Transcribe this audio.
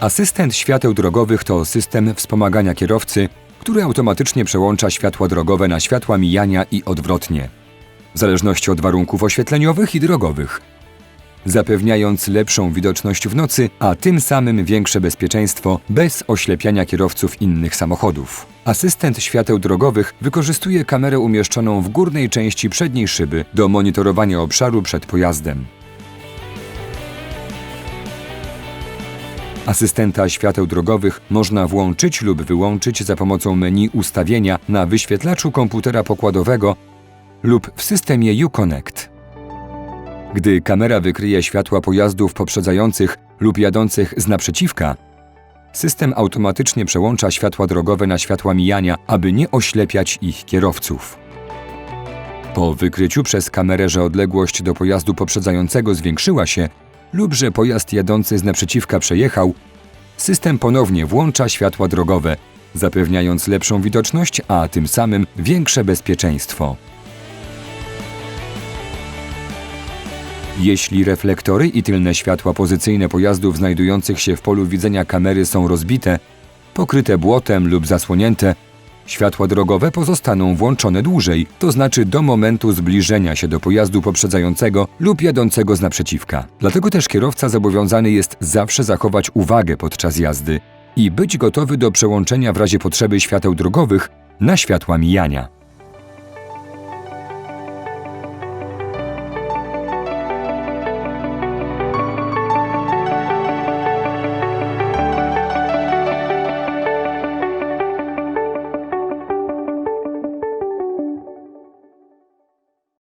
Asystent świateł drogowych to system wspomagania kierowcy, który automatycznie przełącza światła drogowe na światła mijania i odwrotnie, w zależności od warunków oświetleniowych i drogowych, zapewniając lepszą widoczność w nocy, a tym samym większe bezpieczeństwo bez oślepiania kierowców innych samochodów. Asystent świateł drogowych wykorzystuje kamerę umieszczoną w górnej części przedniej szyby do monitorowania obszaru przed pojazdem. Asystenta świateł drogowych można włączyć lub wyłączyć za pomocą menu ustawienia na wyświetlaczu komputera pokładowego lub w systemie Uconnect. Gdy kamera wykryje światła pojazdów poprzedzających lub jadących z naprzeciwka, system automatycznie przełącza światła drogowe na światła mijania, aby nie oślepiać ich kierowców. Po wykryciu przez kamerę, że odległość do pojazdu poprzedzającego zwiększyła się lub że pojazd jadący z naprzeciwka przejechał, system ponownie włącza światła drogowe, zapewniając lepszą widoczność, a tym samym większe bezpieczeństwo. Jeśli reflektory i tylne światła pozycyjne pojazdów znajdujących się w polu widzenia kamery są rozbite, pokryte błotem lub zasłonięte, światła drogowe pozostaną włączone dłużej, to znaczy do momentu zbliżenia się do pojazdu poprzedzającego lub jadącego z naprzeciwka. Dlatego też kierowca zobowiązany jest zawsze zachować uwagę podczas jazdy i być gotowy do przełączenia w razie potrzeby świateł drogowych na światła mijania.